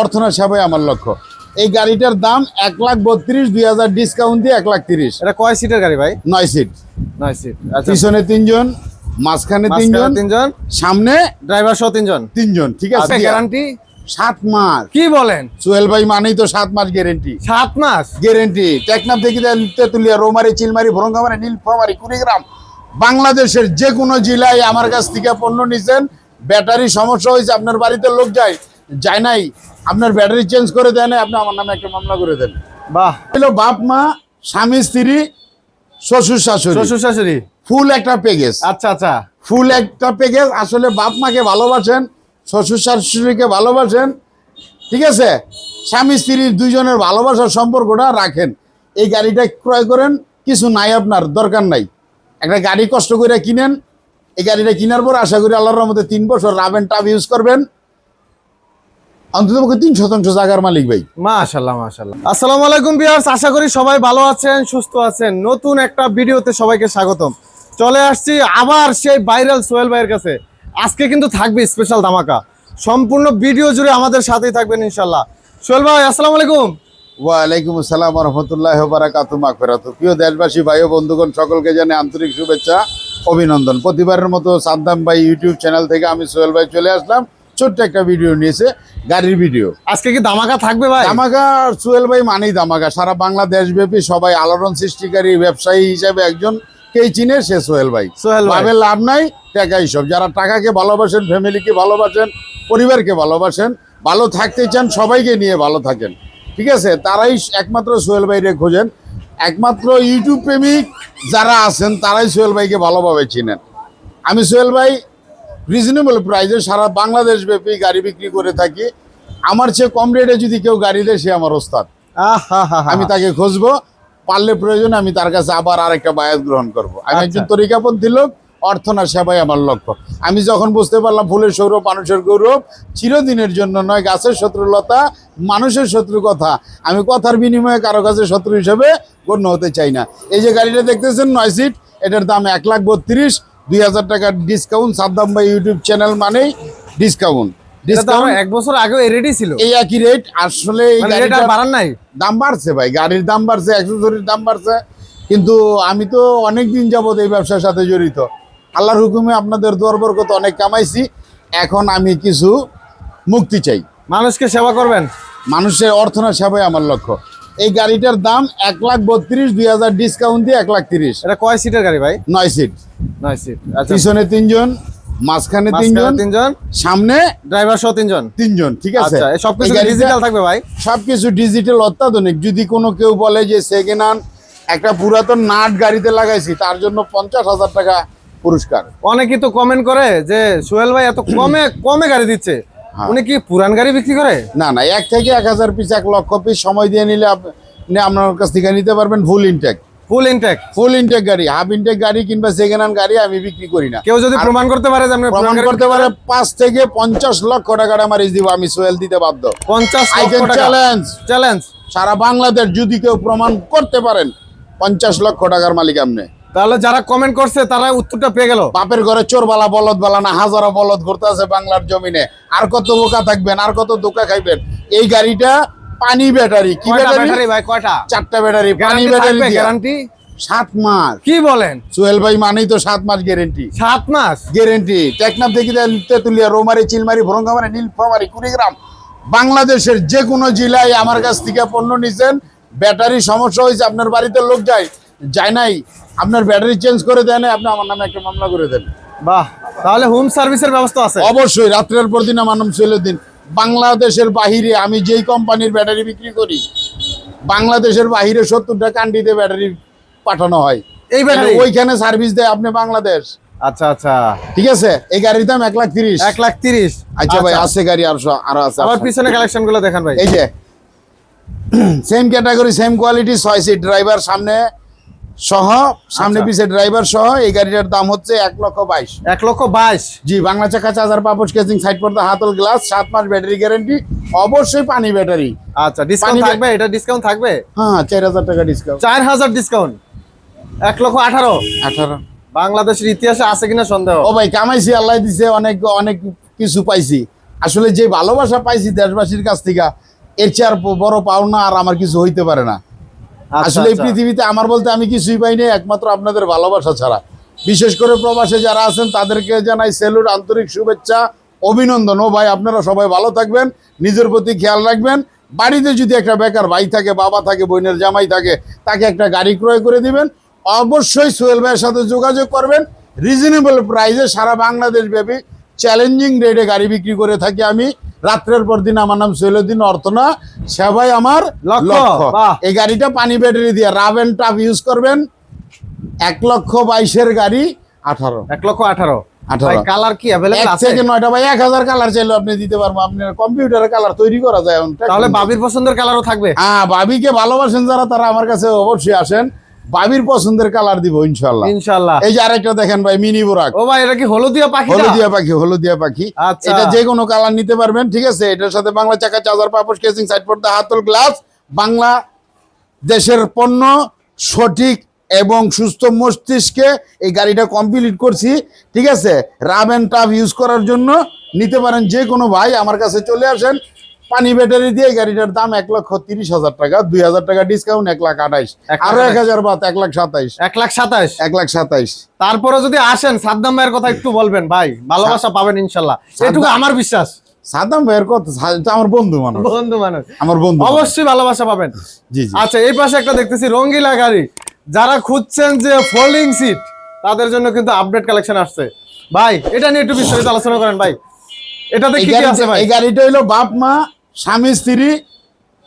অর্থনা সেবাই আমার লক্ষ্য। এই গাড়িটার দাম এক লাখ বত্রিশ দুই হাজার ডিসকাউন্ট দিয়ে এক লাখ তিরিশ। এটা কয় সিটের গাড়ি ভাই? নয় সিট নয় সিট আচ্ছা। পিছনে তিনজন মাঝখানে তিনজন তিনজন। সামনে ড্রাইভার সহ তিনজন? তিনজন ঠিক আছে। আচ্ছা গ্যারান্টি সাত মাস। কি বলেন? সোহেল ভাই মানেই তো সাত মাস গ্যারেন্টি সাত মাস? গ্যারেন্টি টেকনাফ থেকে তেতুলিয়া রোমারি চিলমারি ভরঙ্গামারি নীলফামারি কুড়িগ্রাম। বাংলাদেশের যে কোনো জেলায় আমার কাছ থেকে পণ্য নিছেন ব্যাটারি সমস্যা হয়েছে আপনার বাড়িতে লোক যায়। যায় নাই আপনার ব্যাটারি চেঞ্জ করে দেন আপনি আমার নামে একটা মামলা করে দেন। বাহ। হলো বাপ মা স্বামী স্ত্রী শ্বশুর শাশুড়ি। শ্বশুর শাশুড়ি। ফুল একটা প্যাকেজ আচ্ছা আচ্ছা। ফুল একটা প্যাকেজ আসলে বাপ মাকে ভালোবাসেন শ্বশুর শাশুড়িকে ভালোবাসেন ঠিক আছে? স্বামী স্ত্রীর দুইজনের ভালোবাসার সম্পর্কটা রাখেন। এই গাড়িটা ক্রয় করেন কিছু নাই আপনার দরকার নাই। একটা গাড়ি কষ্ট করে কিনেন এই গাড়িটা কেনার পর আশা করি আল্লাহর রহমতে তিন বছর রাবেন টাব ইউজ করবেন। অন্তত পক্ষে তিন শতাংশ জায়গার মালিক ভাই। মাশাল্লাহ মাশাল্লাহ আসসালামু আলাইকুম ভিউয়ার্স আশা করি সবাই ভালো আছেন সুস্থ আছেন। নতুন একটা ভিডিওতে সবাইকে স্বাগতম। চলে আসছি আবার সেই ভাইরাল সোহেল ভাইয়ের কাছে। আজকে কিন্তু থাকবে স্পেশাল ধামাকা। সম্পূর্ণ ভিডিও জুড়ে আমাদের সাথেই থাকবেন ইনশাল্লাহ সোহেল ভাই আসসালামু আলাইকুম। ওয়ালাইকুম আসসালাম রহমতুল্লাহ বারাকাতু মাগফিরাতু। প্রিয় দেশবাসী ভাই ও বন্ধুগণ সকলকে জানে আন্তরিক শুভেচ্ছা অভিনন্দন। প্রতিবারের মতো সাদ্দাম ভাই ইউটিউব চ্যানেল থেকে আমি সোহেল ভাই চলে আসলাম। ছোট্ট একটা ভিডিও নিয়েছে গাড়ির ভিডিও আজকে কি ধামাকা থাকবে ভাই? দামাকা সোহেল ভাই মানেই দামাকা সারা বাংলাদেশ ব্যাপী সবাই আলোড়ন সৃষ্টিকারী ব্যবসায়ী হিসেবে একজন কেই চিনে সে সোহেল ভাই। সোহেল ভাই। লাভ নাই টাকাই সব। যারা টাকাকে ভালোবাসেন ফ্যামিলিকে ভালোবাসেন পরিবারকে ভালোবাসেন ভালো থাকতে চান সবাইকে নিয়ে ভালো থাকেন। ঠিক আছে? তারাই একমাত্র সোহেল ভাইরে খোঁজেন। একমাত্র ইউটিউব প্রেমিক যারা আছেন তারাই সোহেল ভাইকে ভালোভাবে চিনেন। আমি সোহেল ভাই রিজনেবল প্রাইসে সারা বাংলাদেশ ব্যাপী গাড়ি বিক্রি করে থাকি। আমার চেয়ে কম রেটে যদি কেউ গাড়ি দেয় সে আমার ওস্তাদ। আমি তাকে খুঁজবো পারলে প্রয়োজন আমি তার কাছে আবার আরেকটা বায়াত গ্রহণ করব। আমি আচ্ছা। একজন তরিকাপন্থী লোক অর্থনা সেবাই আমার লক্ষ্য। আমি যখন বুঝতে পারলাম ফুলের সৌরভ মানুষের গৌরব চিরদিনের জন্য নয় গাছের শত্রুলতা মানুষের শত্রু কথা। আমি কথার বিনিময়ে কারও কাছে শত্রু হিসেবে গণ্য হতে চাই না। এই যে গাড়িটা দেখতেছেন নয় সিট এটার দাম এক লাখ বত্রিশ দুই হাজার টাকার ডিসকাউন্ট সাদ্দাম ভাই ইউটিউব চ্যানেল মানেই ডিসকাউন্ট এক বছর ছিল। এই একই রেট আসলে এই মানে গাড়িটা বাড়ান নাই? দাম বাড়ছে ভাই গাড়ির দাম বাড়ছে অ্যাক্সেসরির দাম বাড়ছে। কিন্তু আমি তো অনেক দিন যাবত এই ব্যবসার সাথে জড়িত। আল্লাহর হুকুমে আপনাদের দোয়ার বরকত অনেক কামাইছি। এখন আমি কিছু মুক্তি চাই। মানুষকে সেবা করবেন। মানুষের অর্থনা সেবাই আমার লক্ষ্য। এই গাড়িটার দাম এক লাখ বত্রিশ দুই হাজার ডিসকাউন্ট দিয়ে এক লাখ তিরিশ। এটা কয় সিটের গাড়ি ভাই? নয় সিট নয় সিট আচ্ছা। পিছনে তিনজন মাঝখানে তিনজন তিনজন। সামনে ড্রাইভার সহ তিনজন? তিনজন ঠিক আছে। আচ্ছা সবকিছু ডিজিটাল থাকবে ভাই? সবকিছু ডিজিটাল অত্যাধুনিক। যদি কোনো কেউ বলে যে সেকেন্ড হ্যান্ড একটা পুরাতন নাট গাড়িতে লাগাইছি তার জন্য পঞ্চাশ হাজার টাকা পুরস্কার। অনেকেই তো কমেন্ট করে যে সোহেল ভাই এত কমে কমে গাড়ি দিচ্ছে। উনি কি পুরান গাড়ি বিক্রি করে? না না এক থেকে এক হাজার পিস এক লক্ষ পিস সময় দিয়ে নিলে আপনি আপনার কাছ থেকে নিতে পারবেন full intake full intake full intake গাড়ি হাফ ইনটেক গাড়ি কিংবা সেকেন্ড হ্যান্ড গাড়ি আমি বিক্রি করি না। কেউ যদি প্রমাণ করতে পারে যে প্রমাণ করতে পারে পাঁচ থেকে পঞ্চাশ লক্ষ টাকার আমার দিব আমি সোয়েল দিতে বাধ্য। পঞ্চাশ চ্যালেঞ্জ চ্যালেঞ্জ সারা বাংলাদেশ যদি কেউ প্রমাণ করতে পারেন পঞ্চাশ লক্ষ টাকার মালিক আপনি। তাহলে যারা কমেন্ট করছে তারা উত্তরটা পেয়ে গেল। বাপের ঘরে চোর বালা বলদ বালা না হাজারো বলদ ঘুরতে আছে বাংলার জমিনে। আর কত বোকা থাকবেন আর কত দোকা খাইবেন। এই গাড়িটা পানি ব্যাটারি কি ব্যাটারি? ভাই কয়টা? চারটা ব্যাটারি পানি ব্যাটারি গ্যারান্টি সাত মাস। কি বলেন? সোহেল ভাই মানেই তো সাত মাস গ্যারেন্টি সাত মাস? গ্যারেন্টি টেকনাফ থেকে তেতুলিয়া রোমারি চিলমারি ভরঙ্গামারি নীলফামারি কুড়িগ্রাম। বাংলাদেশের যে কোনো জেলায় আমার কাছ থেকে পণ্য নিছেন। ব্যাটারি সমস্যা হয়েছে আপনার বাড়িতে লোক যায় যায় নাই। আপনার ব্যাটারি চেঞ্জ করে দেন আপনি আমার নামে একটা মামলা করে দেন। বাহ তাহলে হোম সার্ভিসের ব্যবস্থা আছে। অবশ্যই রাত্রের পর দিন মানব ছেলে দিন। বাংলাদেশের বাহিরে আমি যেই কোম্পানির ব্যাটারি বিক্রি করি বাংলাদেশের বাহিরে সত্তরটা কান্ডিতে ব্যাটারি পাঠানো হয়। এই ব্যাটারি ওইখানে সার্ভিস দেয় আপনি বাংলাদেশ। আচ্ছা আচ্ছা। ঠিক আছে? এই গাড়ির দাম এক লাখ তিরিশ। এক লাখ তিরিশ? আচ্ছা ভাই আছে গাড়ি আর আরও আছে আবার পিছনে কালেকশনগুলো দেখান ভাই। এই যে। সেম ক্যাটাগরি সেম কোয়ালিটি ছয় সিট ড্রাইভার সামনে। সহ সামনে আচ্ছা। পিছে ড্রাইভার সহ এই গাড়িটার দাম হচ্ছে এক লক্ষ বাইশ। এক লক্ষ বাইশ। জি বাংলা চাকা চার্জার পাপোশ কেসিং সাইড পর্দা হাতল গ্লাস সাত মাস ব্যাটারি গ্যারান্টি অবশ্যই পানি ব্যাটারি আচ্ছা ডিসকাউন্ট থাকবে? এটা ডিসকাউন্ট থাকবে? হ্যাঁ চার হাজার টাকা ডিসকাউন্ট চার হাজার ডিসকাউন্ট এক লক্ষ আঠারো? আঠারো। বাংলাদেশের ইতিহাসে আছে কিনা সন্দেহ? ও ভাই কামাইছি আল্লাহ দিছে অনেক অনেক কিছু পাইছি। আসলে যে ভালোবাসা পাইছি দেশবাসীর কাছ থেকে এর চেয়ে আর বড় পাওনা আর আমার কিছু হইতে পারে না। আসলে এই আচ্ছা। পৃথিবীতে আমার বলতে আমি কিছুই পাইনি একমাত্র আপনাদের ভালোবাসা ছাড়া। বিশেষ করে প্রবাসে যারা আছেন তাদেরকে জানাই সেলুর আন্তরিক শুভেচ্ছা অভিনন্দন। ও ভাই আপনারা সবাই ভালো থাকবেন নিজের প্রতি খেয়াল রাখবেন। বাড়িতে যদি একটা বেকার ভাই থাকে বাবা থাকে বোনের জামাই থাকে তাকে একটা গাড়ি ক্রয় করে দিবেন। অবশ্যই সোহেল ভাইয়ের সাথে যোগাযোগ করবেন। রিজনেবল প্রাইসে সারা বাংলাদেশ ব্যাপী চ্যালেঞ্জিং রেটে গাড়ি বিক্রি করে থাকি আমি। রাত্রের পর দিন আমার নাম সৈলুদ্দিন অর্থনা সেবাই আমার লক্ষ্য, এই গাড়িটা পানি ব্যাটারি দিয়ে রাব এন্ড টাফ ইউজ করবেন এক লক্ষ বাইশের গাড়ি আঠারো। এক লক্ষ আঠারো। আঠারো। কালার কি থেকে নয়টা ভাই এক হাজার কালার চাইলে আপনি দিতে পারব। আপনার কম্পিউটারে কালার তৈরি করা যায় তাহলে বাবির পছন্দের কালারও থাকবে। হ্যাঁ বাবিকে ভালোবাসেন যারা তারা আমার কাছে অবশ্যই আসেন। বাবির পছন্দের কালার দিব ইনশাল্লাহ ইনশাআল্লাহ। এই যে আরেকটা দেখেন ভাই মিনি বোরাক। ও ভাই এটা কি হলুদিয়া পাখি হলুদিয়া পাখি হলুদিয়া পাখি। আচ্ছা। এটা যে কোনো কালার নিতে পারবেন ঠিক আছে? এটার সাথে বাংলা চাকা চার্জার পাপোশ কেসিং সাইড পর্দা হাতল গ্লাস বাংলা দেশের পণ্য সঠিক এবং সুস্থ মস্তিষ্কে এই গাড়িটা কমপ্লিট করছি ঠিক আছে? রাব অ্যান্ড টাফ ইউজ করার জন্য নিতে পারেন যে কোনো ভাই আমার কাছে চলে আসেন পানি ব্যাটারি দিয়ে গাড়িটার দাম এক লক্ষ তিরিশ হাজার টাকা দুই হাজার টাকা ডিসকাউন্ট এক লাখ আঠাইশ আরও এক হাজার বাদ এক লাখ সাতাইশ। এক লাখ সাতাইশ? এক লাখ সাতাইশ। তারপরে যদি আসেন সাদ্দাম ভাইয়ের কথা একটু বলবেন ভাই। ভালোবাসা পাবেন ইনশাল্লাহ। এটুকু আমার বিশ্বাস। সাদাম ভাইয়ের কথা আমার বন্ধু মানুষ। বন্ধু মানুষ। আমার বন্ধু অবশ্যই ভালোবাসা পাবেন। জি জি। আচ্ছা এই পাশে একটা দেখতেছি রঙ্গিলা গাড়ি। যারা খুঁজছেন যে ফোল্ডিং সিট তাদের জন্য কিন্তু আপডেট কালেকশন আসছে। ভাই এটা নিয়ে একটু বিস্তারিত আলোচনা করেন ভাই। এটাতে কি আছে ভাই? এই গাড়িটা হইল বাপ মা স্বামী স্ত্রী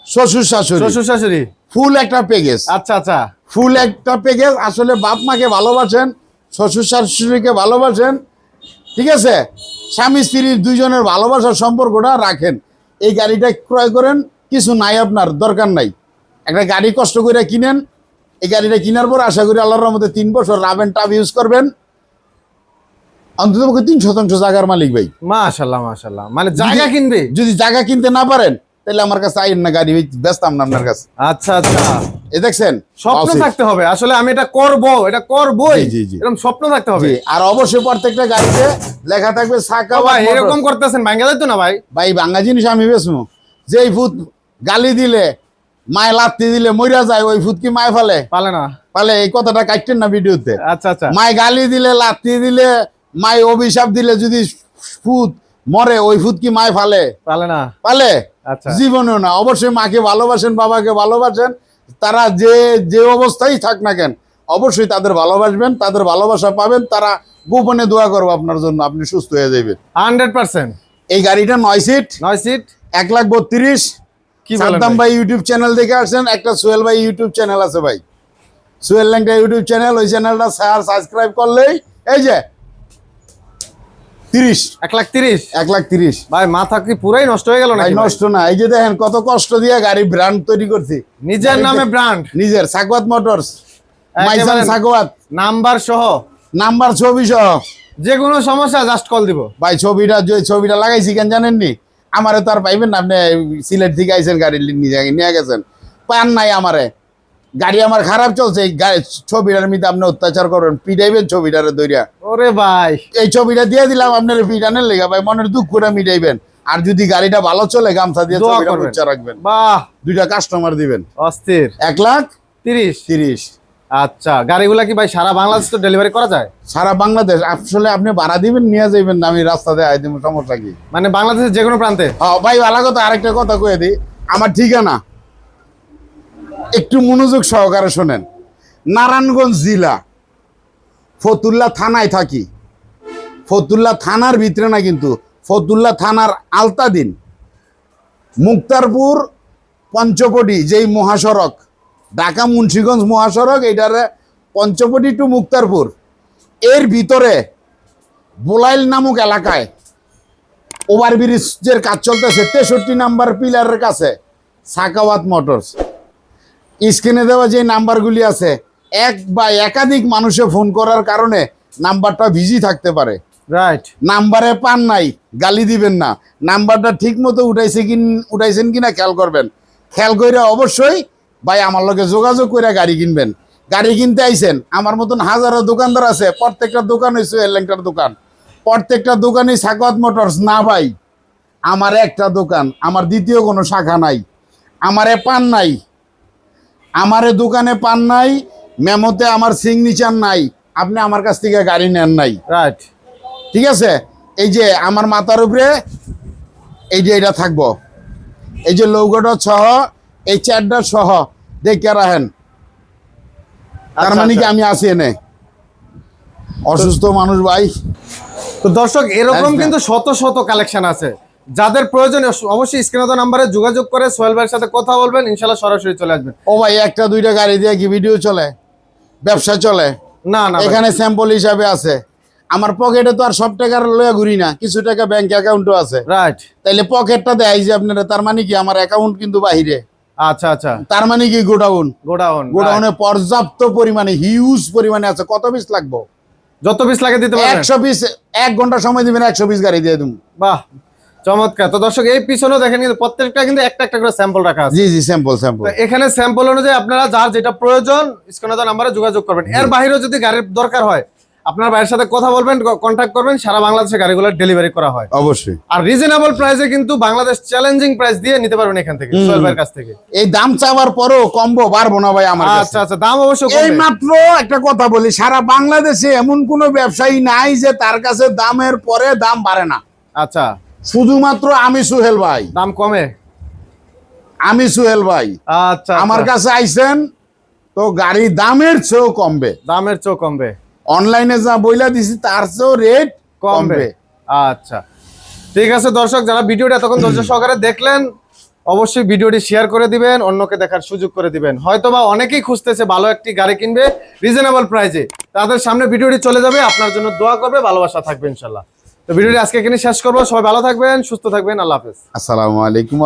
শ্বশুর শাশুড়ি। শ্বশুর শাশুড়ি। ফুল একটা প্যাকেজ আচ্ছা আচ্ছা। ফুল একটা প্যাকেজ আসলে বাপ মাকে ভালোবাসেন শ্বশুর শাশুড়িকে ভালোবাসেন ঠিক আছে? স্বামী স্ত্রীর দুইজনের ভালোবাসার সম্পর্কটা রাখেন। এই গাড়িটা ক্রয় করেন কিছু নাই আপনার দরকার নাই। একটা গাড়ি কষ্ট করে কিনেন এই গাড়িটা কেনার পর আশা করি আল্লাহর মধ্যে তিন বছর রাবেন টাব ইউজ করবেন। অন্তত পক্ষে তিন শতাংশ জায়গার মালিক ভাই। মাশাল্লাহ মাশাল্লাহ মানে জায়গা কিনবে? যদি জায়গা কিনতে না পারেন তাহলে আমার কাছে আইন না গাড়ি ব্যস্তাম না আপনার কাছে। আচ্ছা আচ্ছা। এ দেখছেন? স্বপ্ন থাকতে হবে। আসলে আমি এটা করব এটা করবই। জি, জি, জি। এরকম স্বপ্ন থাকতে হবে। আর অবশ্যই প্রত্যেকটা গাড়িতে লেখা থাকবে সাকা ভাই এরকম করতেছেন ভাঙ্গা যাইতো না ভাই? ভাই বাঙ্গা জিনিস আমি বেসমু যে এই ফুট গালি দিলে মায় লাত্তি দিলে মইরা যায় ওই ফুট কি মায় ফেলে? পালে না। পালে এই কথাটা কাটতেন না ভিডিওতে। আচ্ছা আচ্ছা। মায় গালি দিলে লাত্তি দিলে মায় অভিশাপ দিলে যদি ফুট মরে ওই ফুট কি মায় ফালে পালে না। পালে? আচ্ছা। জীবনেও না। অবশ্যই মাকে ভালোবাসেন বাবাকে ভালোবাসেন। তারা যে যে অবস্থায় থাক না কেন অবশ্যই তাদের ভালোবাসবেন তাদের ভালোবাসা পাবেন। তারা গোপনে দোয়া করব আপনার জন্য আপনি সুস্থ হয়ে যাবেন। Hundred percent. এই গাড়িটা নয় সিট। নয় সিট? এক লাখ বত্রিশ। কি সাদ্দাম ভাই? ইউটিউব চ্যানেল দেখে আসছেন একটা সোহেল ভাই ইউটিউব চ্যানেল আছে ভাই। সোহেল ল্যাংটা ইউটিউব চ্যানেল ওই চ্যানেলটা সাবস্ক্রাইব করলেই এই যে তিরিশ। এক লাখ তিরিশ? এক লাখ তিরিশ। ভাই মাথা কি পুরাই নষ্ট হয়ে গেল ভাই? নষ্ট না। এই যে দেখেন কত কষ্ট দিয়ে গাড়ি ব্র্যান্ড তৈরি করছি। নিজের নামে ব্র্যান্ড নিজের সাকওয়াত মোটরস। মাইসান সাকওয়াত নাম্বার সহ? নাম্বার ছবি সহ। যে কোনো সমস্যা জাস্ট কল দিব। ভাই ছবিটা যে ছবিটা লাগাইছি কেন জানেননি? আমারে তো আর পাইবেন না আপনি সিলেট থেকে আইসেন গাড়ি নিয়ে গেছেন। পান নাই আমারে। গাড়ি আমার খারাপ চলছে ছবিটার মধ্যে আপনি অত্যাচার করবেন পিটাইবেন ছবিটারে দইরা ওরে ভাই। এই ছবিটা দিয়ে দিলাম আপনার পিটানের লেগে ভাই মনের দুঃখটা মিটাইবেন। আর যদি গাড়িটা ভালো চলে গামছা দিয়ে উচ্চা রাখবেন। বাহ। দুইটা কাস্টমার দিবেন। অস্থির। এক লাখ তিরিশ। তিরিশ। আচ্ছা গাড়িগুলা কি ভাই সারা বাংলাদেশ তো ডেলিভারি করা যায়? সারা বাংলাদেশ আসলে আপনি ভাড়া দিবেন নিয়ে যাইবেন আমি রাস্তাতে আই দিব সমস্যা কি? মানে বাংলাদেশের যে কোনো প্রান্তে? হ্যাঁ, ভাই ভালো কথা আরেকটা কথা কয়ে দিই। আমার ঠিকানা একটু মনোযোগ সহকারে শোনেন। নারায়ণগঞ্জ জেলা, ফতুল্লা থানায় থাকি। ফতুল্লা থানার ভিতরে না কিন্তু, ফতুল্লা থানার আলতাদিন মুক্তারপুর পঞ্চপটি যেই মহাসড়ক, ঢাকা মুন্সীগঞ্জ মহাসড়ক, এইটারে পঞ্চপটি টু মুক্তারপুর। এর ভিতরে বোলাইল নামক এলাকায় ওভারব্রিজের কাজ চলতেছে, তেষট্টি নাম্বার পিলারের কাছে, সাকাওয়াত মোটরস। স্ক্রিনে দেওয়া যে নাম্বারগুলি আছে এক বা একাধিক মানুষে ফোন করার কারণে নাম্বারটা বিজি থাকতে পারে। রাইট নাম্বারে পান নাই গালি দিবেন না। নাম্বারটা ঠিক মতো উঠাইছে কি উঠাইছেন কিনা খেয়াল করবেন। খেয়াল করে অবশ্যই ভাই আমার লগে যোগাযোগ করে গাড়ি কিনবেন। গাড়ি কিনতে আইছেন আমার মতন হাজারো দোকানদার আছে প্রত্যেকটা দোকান হয়েছে এলেংটার দোকান। প্রত্যেকটা দোকানই সাকত মোটরস না ভাই আমার একটা দোকান আমার দ্বিতীয় কোনো শাখা নাই। আমারে পান নাই আমারে দোকানে পান নাই মেমোতে আমার সিগনেচার নাই আপনি আমার কাছ থেকে গাড়ি নেন নাই। রাইট ঠিক আছে? এই যে আমার মাথার উপরে এই যে এটা থাকব। এই যে লৌগটা সহ এই চারটা সহ দেখে রাখেন। তার আচ্ছা, মানে কি আচ্ছা। আমি আছি এনে? অসুস্থ মানুষ ভাই। তো দর্শক এরকম কিন্তু শত শত কালেকশন আছে। যাদের প্রয়োজন অবশ্যই স্ক্রিনে তো নাম্বারে যোগাযোগ করে সোহেল ভাইয়ের সাথে কথা বলবেন ইনশাল্লাহ সরাসরি চলে আসবেন। ও ভাই একটা দুইটা গাড়ি দিয়ে কি ভিডিও চলে? ব্যবসা চলে? না না এখানে স্যাম্পল হিসাবে আছে। আমার পকেটে তো আর সব টাকার লয়া ঘুরি না কিছু টাকা ব্যাংক অ্যাকাউন্টও আছে। রাইট তাইলে পকেটটা দেয় যে আপনারা তার মানে কি আমার অ্যাকাউন্ট কিন্তু বাহিরে? আচ্ছা আচ্ছা। তার মানে কি গোডাউন? গোডাউন গোডাউনে পর্যাপ্ত পরিমাণে হিউজ পরিমাণে আছে। কত পিস লাগবো? যত পিস লাগে দিতে পারবেন। একশো পিস এক ঘণ্টা সময় দিবেন একশো পিস গাড়ি দিয়ে দেবো বাহ চমৎকার। তো দর্শক এই পিছনেও দেখেন কিন্তু প্রত্যেকটা কিন্তু একটা একটা করে স্যাম্পল রাখা আছে। জি জি স্যাম্পল স্যাম্পল এখানে স্যাম্পল অনুযায়ী আপনারা যার যেটা প্রয়োজন স্ক্রিনে নাম্বারে যোগাযোগ করবেন। এর বাইরেও যদি গাড়ির দরকার হয় আপনার ভাইয়ের সাথে কথা বলবেন কন্ট্যাক্ট করবেন সারা বাংলাদেশে গাড়িগুলো ডেলিভারি করা হয়। অবশ্যই। আর রিজনেবল প্রাইসে কিন্তু বাংলাদেশ চ্যালেঞ্জিং প্রাইস দিয়ে নিতে পারবেন এখান থেকে সোহেল ভাইয়ের কাছ থেকে। এই দাম চাওয়ার পরও কমবো পারব না ভাই আমার আচ্ছা আচ্ছা দাম অবশ্য এই মাত্র একটা কথা বলি সারা বাংলাদেশে এমন কোনো ব্যবসায়ী নাই যে তার কাছে দামের পরে দাম বাড়ে না। আচ্ছা। শুধুমাত্র আমি সুহেল ভাই। দাম কমে? আমি সুহেল ভাই। আচ্ছা আমার আচ্ছা। কাছে আইছেন তো গাড়ি দামের চেয়েও কমবে। দামের চেয়েও কমবে। অনলাইনে যা বইলা দিছি তার চেয়েও রেট কমবে। আচ্ছা। ঠিক আছে দর্শক যারা ভিডিওটা এতক্ষণ ধৈর্য সহকারে দেখলেন অবশ্যই ভিডিওটি শেয়ার করে দিবেন অন্যকে দেখার সুযোগ করে দিবেন। হয়তো বা অনেকেই খুঁজতেছে ভালো একটি গাড়ি কিনবে রিজনেবল প্রাইসে তাদের সামনে ভিডিওটি চলে যাবে আপনার জন্য দোয়া করবে ভালোবাসা থাকবে ইনশাল্লাহ তো ভিডিওটি আজকে এখানে শেষ করব। সবাই ভালো থাকবেন, সুস্থ থাকবেন। আল্লাহ হাফেজ। আসসালামু আলাইকুম